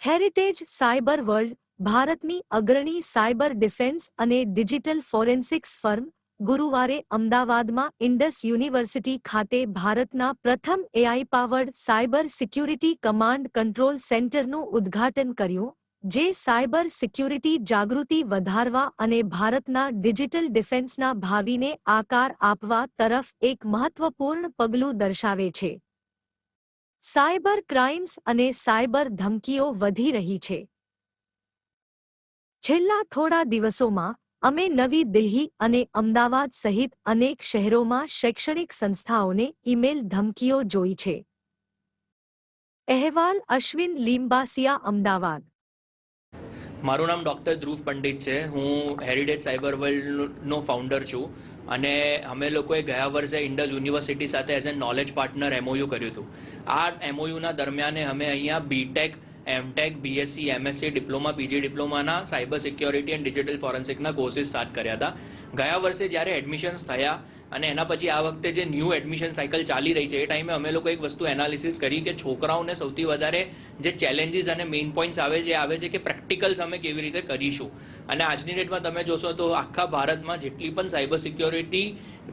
Heritage cyber world, ભારતની અગ્રણી cyber defence અને ડિજિટલ ફોરેન્સિક્સ ફર્મ, ગુરુવારે અમદાવાદમાં ઇન્ડસ યુનિવર્સિટી ખાતે ભારતના પ્રથમ AI powered cyber security command control સેન્ટરનું ઉદ્ઘાટન કર્યું, જે સાયબર સિક્યુરિટી જાગૃતિ વધારવા અને ભારતના ડિજિટલ ડિફેન્સના ભાવિને આકાર આપવા તરફ એક મહત્વપૂર્ણ પગલું દર્શાવે છે. સાયબર ક્રાઇમ્સ અને સાયબર ધમકીઓ વધી રહી છે. છેલ્લા થોડા દિવસોમાં અમે નવી દિલ્હી અને અમદાવાદ સહિત અનેક શહેરોમાં શૈક્ષણિક સંસ્થાઓને ઈમેલ ધમકીઓ જોઈ છે. અહેવાલ અશ્વિન લીમ્બાસિયા અમદાવાદ. મારું નામ ડૉક્ટર ધ્રુવ પંડિત છે. હું હેરિટેજ સાયબર વર્લ્ડનો ફાઉન્ડર છું અને અમે લોકોએ ગયા વર્ષે ઇન્ડસ યુનિવર્સિટી સાથે as a knowledge partner MoU કર્યું હતું. આ એમઓયુના દરમિયાને અમે અહીંયા BTech MTech BSc MSc diploma PG ડિપ્લોમાના cyber security and digital ફોરેન્સિકના કોર્સિસ સ્ટાર્ટ કર્યા હતા. ગયા વર્ષે જ્યારે એડમિશન્સ થયા અને એના પછી આ વખતે જે ન્યૂ એડમિશન સાયકલ ચાલી રહી છે, એ ટાઈમે અમે લોકો એક વસ્તુ એનાલિસિસ કરી કે છોકરાઓને સૌથી વધારે જે ચેલેન્જીસ અને મેઇન પોઈન્ટ્સ આવે છે આવે છે કે પ્રેક્ટિકલ્સ અમે કેવી રીતે કરીશું. અને આજની ડેટમાં તમે જોશો તો આખા ભારતમાં જેટલી પણ સાયબર સિક્યોરિટી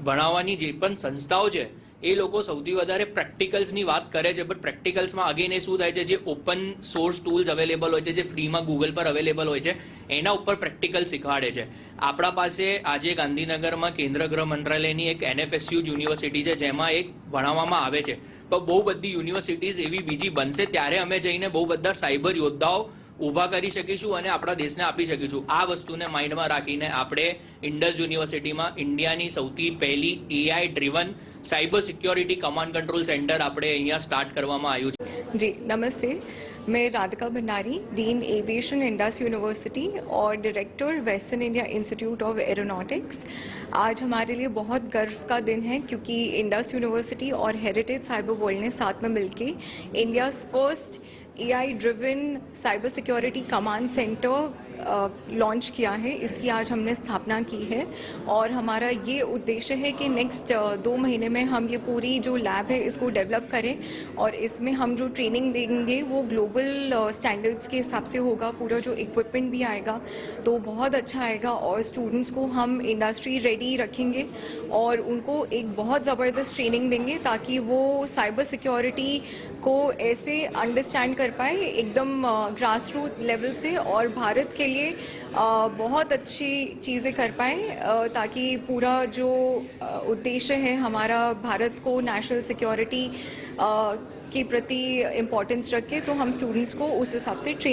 ભણાવવાની જે પણ સંસ્થાઓ છે એ લોકો સૌથી વધારે પ્રેક્ટિકલ્સની વાત કરે છે બટ પ્રેક્ટિકલ્સમાં અગેન એ શું થાય છે, જે ઓપન સોર્સ ટૂલ્સ અવેલેબલ હોય છે, જે ફ્રીમાં ગૂગલ પર અવેલેબલ હોય છે, એના ઉપર પ્રેક્ટિકલ શીખવાડે છે. આપણા પાસે આજે ગાંધીનગરમાં કેન્દ્ર ગૃહ મંત્રાલયની એક એનએફએસયુ યુનિવર્સિટી છે, જેમાં એક ભણાવવામાં આવે છે. પણ બહુ બધી યુનિવર્સિટીઝ એવી બીજી બનશે, ત્યારે અમે જઈને બહુ બધા સાયબર યોદ્ધાઓ ઊભા કરી શકીશું અને આપણા દેશને આપી શકીશું આ વસ્તુને માઇન્ડમાં રાખીને આપણે ઇન્ડસ યુનિવર્સિટીમાં ઇન્ડિયાની સૌથી પહેલી AI driven cyber security command control centre આપણે અહીંયા સ્ટાર્ટ કરવામાં આવ્યું છે जी नमस्ते मैं Radhika Bhandari dean aviation Indus University और director Western India Institute of Aeronautics आज हमारे लिए बहुत गर्व का दिन है क्योंकि इंडस यूनिवर्सिटी और हेरिटेज साइबर वर्ल्ड ने साथ में मिलके India first AI driven cyber security command centre launch किया है। इसकी आज हमने स्थापना की है। और हमारा ये उद्देश्य है कि नेक्स्ट दो महीने में हम ये पूरी जो लैब है, इसको डेवलप करें। और इसमें हम जो ट्रेनिंग देंगे, वो ग्लोबल स्टैंडर्ड्स के हिसाब से होगा। पूरा जो इक्विपमेंट भी आएगा तो बहुत अच्छा आएगा। और स्टूडेंट्स को हम इंडस्ट्री रेडी रखेंगे। और उनको एक बहुत ज़बरदस्त ट्रेनिंग देंगे, ताकि वो साइबर सिक्योरिटी को ऐसे अंडरस्टैंड कर पाए एकदम ग्रास रूट लेवल से और भारत के लिए बहुत अच्छी चीज़ें कर पाए ताकि पूरा जो उद्देश्य है हमारा भारत को नेशनल सिक्योरिटी के प्रति इम्पोर्टेंस रखे तो हम स्टूडेंट्स को उस हिसाब से ट्रेन